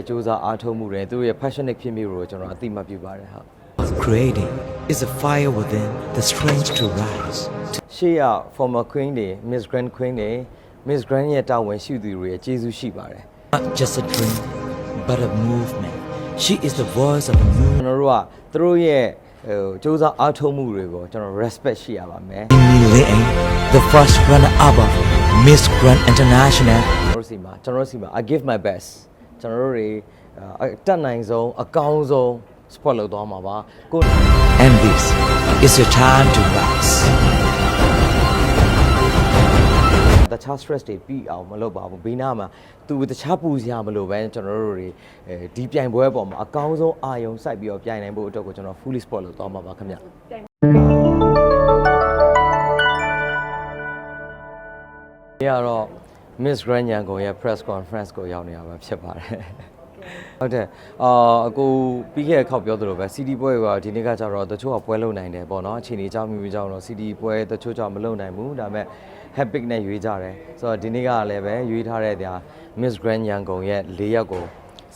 ရဲ့စူးစမ်းအားထုတ်မှုတွေသူတို့ရဲ့ passionate ဖြစ်မှုတွေကိုကျွန်တော်အသိအမှတ်ပြုပါတယ်ဟုတ် of creating is a fire within, the strength to rise. ရှေ့ရ former queen တွေ Miss Grand Queen တွေ Miss Grand ရဲ့တာဝန်ရှိသူတွေရဲ့ကျေးဇူးရှိပါတယ် Not just a dream, but a movement. She is the voice of a ကျွန် movement. တော်တို့ကသူတို့ရဲ့ဟိုစူးစမ်းအားထုတ်မှုတွေကိုကျွန်တော် respect ရှိရပါမယ် Ling, the first runner-up of Miss Grand International ကျွန်တော်တို့စီမှာကျွန်တော်တို့စီမှာ I give my best ကျွန်တော်တို့တွေအတက်နိုင်ဆုံးအကောင်းဆုံး support လုပ်သွားမှာပါကို and this is your time to rise. တခြား stress တွေပြီးအောင်မလုပ်ပါဘူးဘေးနားမှာသူတခြားပူစရာမလိုပဲကျွန်တော်တို့တွေအဲဒီပြိုင်ပွဲပေါ်မှာအကောင်းဆုံးအာရုံစိုက်ပြီးတော့ပြိုင်နိုင်ဖို့အတွက်ကိုကျွန်တော် fully support လုပ်သွားမှာပါခင်ဗျဒီကတော့ Miss Grand ရန်ကုန်ရဲ့ press conference ကိုရောက်နေရပါဖြစ်ပါတယ်ဟုတ်တယ်အာအကိုပြီးခဲ့တဲ့ခေါက်ပြောသလိုပဲ CD ပွဲကဒီနေ့ကကျတော့တချို့ကပွဲလုံနိုင်တယ်ပေါ့နော်အချိန်ကြီးကြောင်းမျိုးကြောင်းတော့ CD ပွဲတချို့ကြောင့်မလုံနိုင်ဘူးဒါပေမဲ့ Happy နဲ့ရွေးကြတယ်ဆိုတော့ဒီနေ့ကလည်းပဲရွေးထားတဲ့တရား Miss Grand ရန်ကုန်ရဲ့၄ရက်ကို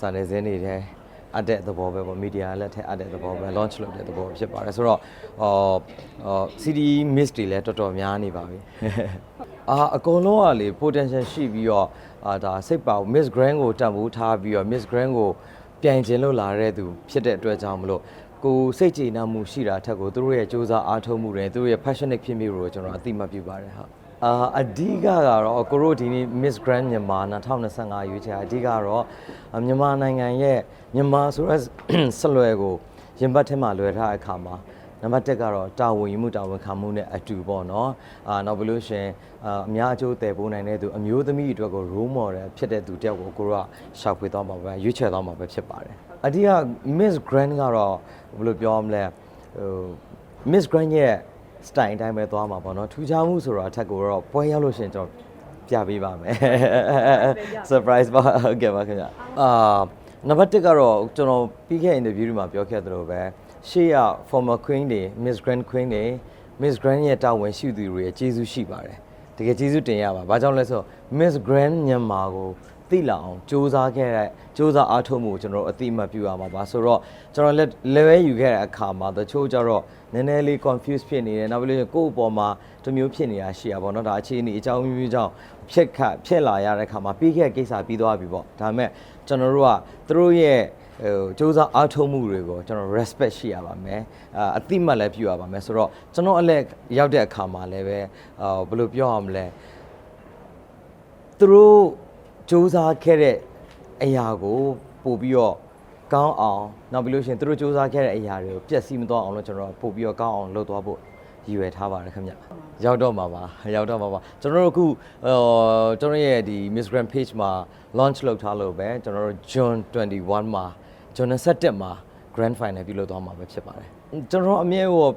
စာနယ်ဇင်းနေတယ်အပ်တဲ့သဘောပဲပေါ့မီဒီယာလက်ထက်အပ်တဲ့သဘောပဲ launch လုပ်တဲ့သဘောဖြစ်ပါတယ်ဆိုတော့အော်အော် CD miss တွေလည်းတော်တော်များနေပါပြီ အာအကုန်လုံးကလေ potential ရှိပြီးတော့အာဒါစိတ်ပါ Miss Grand ကိုတန်ဖိုးထားပြီးတော့ Miss Grand ကိုပြိုင်ခြင်းလို့လာတဲ့သူဖြစ်တဲ့အတွက်ကြောင့်မလို့ကိုယ်စိတ်ကျေနပ်မှုရှိတာထက်ကိုသူတို့ရဲ့စူးစမ်းအားထုတ်မှုတွေသူတို့ရဲ့ passionate ဖြစ်မှုတွေကိုကျွန်တော်အသိအမှတ်ပြုပါတယ်ဟုတ်အာအဓိကကတော့ကိုတို့ဒီနေ့ Miss Grand မြန်မာ2025ရွေးချယ်အဓိကတော့အာမြန်မာနိုင်ငံရဲ့မြန်မာဆိုတဲ့ဆက်လွယ်ကိုရင်ဘတ်ထဲမှာလွယ်ထားတဲ့အခါမှာ နံပါတ်1ကတော့တာဝန်ယူမှုတာဝန်ခံမှုနဲ့အတူပေါ့နော်အာနောက်ပြီးလို့ရှရင်အာအများအကျိုးတည်ပိုးနိုင်တဲ့သူအမျိုးသမီးအတွက်ကို role model ဖြစ်တဲ့သူတယောက်ကိုကိုတို့ကရှာဖွေသွားမှာပဲရွေးချယ်သွားမှာပဲဖြစ်ပါတယ်အဓိက Miss Grand ကတော့ဘယ်လိုပြောမလဲဟို Miss Grand ရဲ့ style အတိုင်းပဲသွားမှာပေါ့နော်ထူးခြားမှုဆိုတာအထက်ကိုတော့ပွဲရောက်လို့ရှရင်ကျွန်တော်ပြပေးပါမယ် surprise ပါဟုတ်ကဲ့ပါခင်ဗျအာနံပါတ်1ကတော့ကျွန်တော်ပြီးခဲ့တဲ့ interview တွေမှာပြောခဲ့သလိုပဲ ရှေ့ရ former queen တွေ Miss Grand Queen တွေ Miss Grand ရဲ့တာဝန်ရှိသူတွေရဲ့ကျေးဇူးရှိပါတယ်တကယ်ကျေးဇူးတင်ရပါဘာကြောင့်လဲဆိုတော့ Miss Grand မြန်မာကိုသိလာအောင်စူးစမ်းခဲ့တဲ့စူးစမ်းအားထုတ်မှုကိုကျွန်တော်တို့အတိအမှတ်ပြုရမှာပါဆိုတော့ကျွန်တော်လက် level ယူခဲ့တဲ့အခါမှာတချို့ကျတော့နည်းနည်းလေး confuse ဖြစ်နေတယ်နောက်ပြီးလို့ကိုယ့်အပေါ်မှာတစ်မျိုးဖြစ်နေတာရှိရပါတော့ဒါအခြေအနေအကြောင်းမျိုးမျိုးကြောင့်ဖြစ်ခတ်ဖြစ်လာရတဲ့အခါမှာပြီးခဲ့တဲ့ကိစ္စပြီးသွားပြီပေါ့ဒါပေမဲ့ကျွန်တော်တို့ကသူတို့ရဲ့ ဟိုစူးစမ်းအားထုတ်မှုတွေကိုကျွန်တော် respect ရှိရပါမယ်အာအတိမတ်လည်းပြုရပါမယ်ဆိုတော့ကျွန်တော်အလက်ရောက်တဲ့အခါမှာလည်းပဲအာဘယ်လိုပြောရမလဲသူတို့စူးစမ်းခဲ့တဲ့အရာကိုပို့ပြီးတော့ကောင်းအောင်နောက်ပြီးလို့ရှိရင်သူတို့စူးစမ်းခဲ့တဲ့အရာတွေကိုပျက်စီးမသွားအောင်လို့ကျွန်တော်ပို့ပြီးတော့ကောင်းအောင်လုပ်သွားဖို့ရည်ရွယ်ထားပါတယ်ခင်ဗျရောက်တော့မှာပါရောက်တော့မှာပါကျွန်တော်တို့အခုဟိုကျွန်တော်ရဲ့ဒီ Miss Grand Page မှာ launch လုပ်ထားလို့ပဲကျွန်တော်တို့ June 21မှာ June 27မှာ Grand Final ပြုလုပ်သွားမှာပဲဖြစ်ပါတယ်ကျွန်တော်အမြဲဟို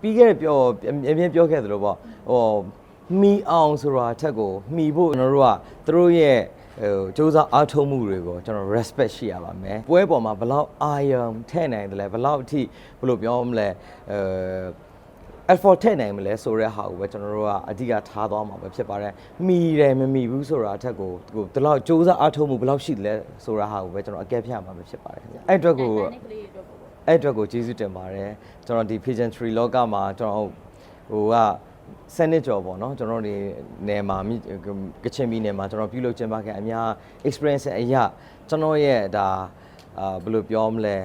ပြီးခဲ့တဲ့ပြောအမြဲပြောခဲ့သလိုပေါ့ဟိုမီအောင်ဆိုတာအထက်ကိုမှီဖို့ကျွန်တော်တို့ကသူတို့ရဲ့ဟိုစူးစမ်းအားထုတ်မှုတွေကိုကျွန်တော် respect ရှိရပါမယ်ပွဲပေါ်မှာဘယ်လောက်အာရုံထည့်နိုင်တယ်လဲဘယ်လောက်အထိဘယ်လိုပြောမလဲအဲ effort ထည့်နိုင်မလဲဆိုတဲ့ဟာကိုပဲကျွန်တော်တို့ကအဓိကထားသွားမှာပဲဖြစ်ပါတယ်။မိတယ်မမိဘူးဆိုတာအထက်ကိုဟိုဒီလောက်စူးစမ်းအားထုတ်မှုဘယ်လောက်ရှိတယ်လဲဆိုတာဟာကိုပဲကျွန်တော်အကဲဖြတ်မှာပဲဖြစ်ပါတယ်ခင်ဗျ။အဲ့အတွက်ကိုအဲ့အတွက်ကိုကျေးဇူးတင်ပါတယ်။ကျွန်တော်ဒီ pageantry လောကမှာကျွန်တော်ဟိုကစနစ်ကျော်ပေါ့နော်ကျွန်တော်တို့နေမှာမြစ်ကချင်ပြည်နယ်မှာကျွန်တော်ပြုလုပ်ကျင်းပခဲ့အများ experience အရာကျွန်တော်ရဲ့ဒါအာဘယ်လိုပြောမလဲ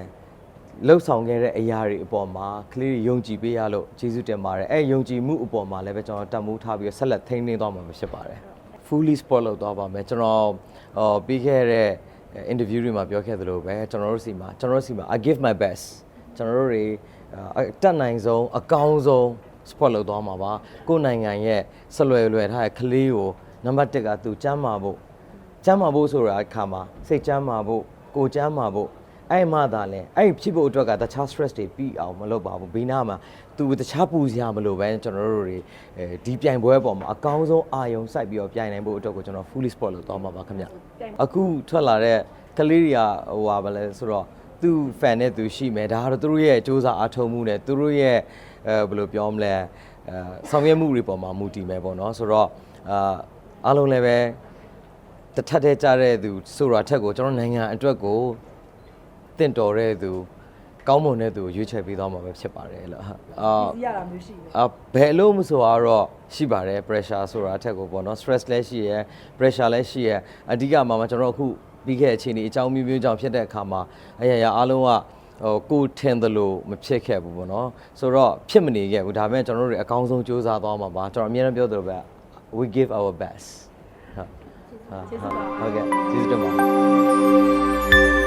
လှုပ်ဆောင်ခဲ့တဲ့အရာတွေအပေါ်မှာကလေးတွေယုံကြည်ပေးရလို့ကျေးဇူးတင်ပါတယ်အဲယုံကြည်မှုအပေါ်မှာလည်းပဲကျွန်တော်တတ်မှုထားပြီးတော့ဆက်လက်ထိန်းသိမ်းသွားမှာဖြစ်ပါတယ် fully spot လုပ်သွားပါမယ်ကျွန်တော်ဟောပြီးခဲ့တဲ့ interview တွေမှာပြောခဲ့သလိုပဲကျွန်တော်တို့စီမှာကျွန်တော်တို့စီမှာ I give my best ကျွန်တော်တို့တွေအတက်နိုင်ဆုံးအကောင်းဆုံး spot လုပ်သွားမှာပါကိုယ်နိုင်ငံရဲ့ဆက်လွယ်လွယ်ထားတဲ့ကလေးကိုနံပါတ်1ကသူကျမ်းမာဖို့ကျမ်းမာဖို့ဆိုတာအခါမှာစိတ်ကျမ်းမာဖို့ကိုယ်ကျမ်းမာဖို့ အဲ့မှသာလဲအဲ့ဖြစ်ဖို့အတွက်ကတခြား stress တွေပြီးအောင်မလုပ်ပါဘူးဘေးနားမှာသူတခြားပူစရာမလိုပဲကျွန်တော်တို့တွေအဲဒီပြိုင်ပွဲပေါ်မှာအကောင်းဆုံးအာရုံစိုက်ပြီးတော့ပြိုင်နိုင်ဖို့အတွက်ကိုကျွန်တော် fully spot လုပ်သွားမှာပါခင်ဗျအခုထွက်လာတဲ့ကလေးတွေကဟိုပါဗလဲဆိုတော့သူ fan နဲ့သူရှိမယ်ဒါကတော့သူတို့ရဲ့စူးစမ်းအားထုတ်မှုနဲ့သူတို့ရဲ့အဲဘယ်လိုပြောမလဲအဲဆောင်ရွက်မှုတွေပေါ်မှာမူတည်မယ်ပေါ့နော်ဆိုတော့အာအားလုံးလည်းပဲတစ်ထပ်တည်းကြားတဲ့သူဆိုတာထက်ကိုကျွန်တော်နိုင်ငံအတွက်ကိုတ င့်တော်တဲ့သူကောင်းမွန်တဲ့သူကိုရွေးချယ်ပေးသွားမှာပဲဖြစ်ပါတယ်လို့ဟာအာဒီရတာမျိုးရှိတယ်အဘယ်လို့မဆိုတော့ရှိပါတယ် pressure ဆိုတာအထက်ကိုပေါ့နော် stress လည်းရှိရယ် pressure လည်းရှိရယ်အဓိကမှာမှာကျွန်တော်အခုပြီးခဲ့တဲ့အခြေအနေအကြောင်းမျိုးမျိုးကြောင့်ဖြစ်တဲ့အခါမှာအရာရာအားလုံးကဟိုကိုယ်ထင်သလိုမဖြစ်ခဲ့ဘူးပေါ့နော်ဆိုတော့ဖြစ်မနေခဲ့ဘူးဒါပေမဲ့ကျွန်တော်တို့တွေအကောင်းဆုံးစူးစမ်းသွားမှာပါကျွန်တော်အများအားပြောသလိုပဲ we give our best ဟုတ်ဟုတ်ဟုတ်ကဲ့ကျေးဇူးတင်ပါတယ်